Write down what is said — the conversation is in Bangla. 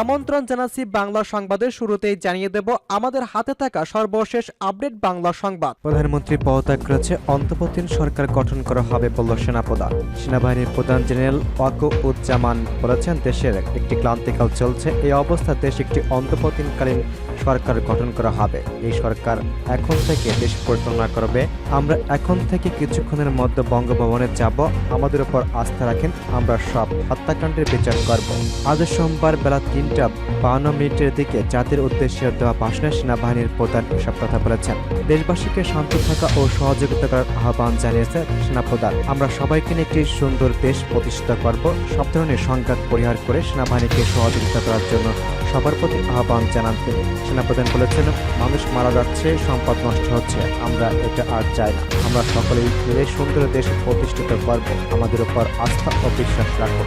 আমন্ত্রণ জানাচ্ছি বাংলা সংবাদের শুরুতেই জানিয়ে দেব আমাদের হাতে থাকা সর্বশেষ আপডেট বাংলা সংবাদ। প্রধানমন্ত্রী পদত্যাগ করেছে অন্তর্বর্তীন সরকার গঠন করা হবে বলল সেনাপ্রধান। সেনাবাহিনীর প্রধান জেনারেল ওয়াকো উজ্জামান বলেছেন, দেশের একটি ক্লান্তিকাল চলছে। এই অবস্থা দেশ একটি অন্তর্বর্তীনকালীন সরকার গঠন করা হবে। এই সরকার এখন থেকে দেশ পরিচালনা করবে। আমরা এখন থেকে কিছুক্ষণের মধ্যে বঙ্গভবনে যাব। আমাদের উপর আস্থা রাখেন। আমরা সব হত্যাকাণ্ডের বিচার করব। আজ সোমবার বেলা তিনটা বান্ন মিনিটের দিকে জাতির উদ্দেশ্যে দেওয়া ভাষণে সেনাবাহিনীর প্রধান এসব কথা বলেছেন। দেশবাসীকে শান্ত থাকা ও সহযোগিতা করার আহ্বান জানিয়েছে সেনাপ্রধান। আমরা সবাইকে নিয়ে একটি সুন্দর দেশ প্রতিষ্ঠা করব। সব ধরনের সংঘাত পরিহার করে সেনাবাহিনীকে সহযোগিতা করার জন্য সবার প্রতি আহ্বান জানান তিনি সেনাপ্রধান বলেছেন, মানুষ মারা যাচ্ছে, সম্পদ নষ্ট হচ্ছে, আমরা এটা আর চাই না। আমরা সকলেই মিলে সুন্দর দেশ প্রতিষ্ঠিত করব। আমাদের উপর আস্থা ও বিশ্বাস রাখব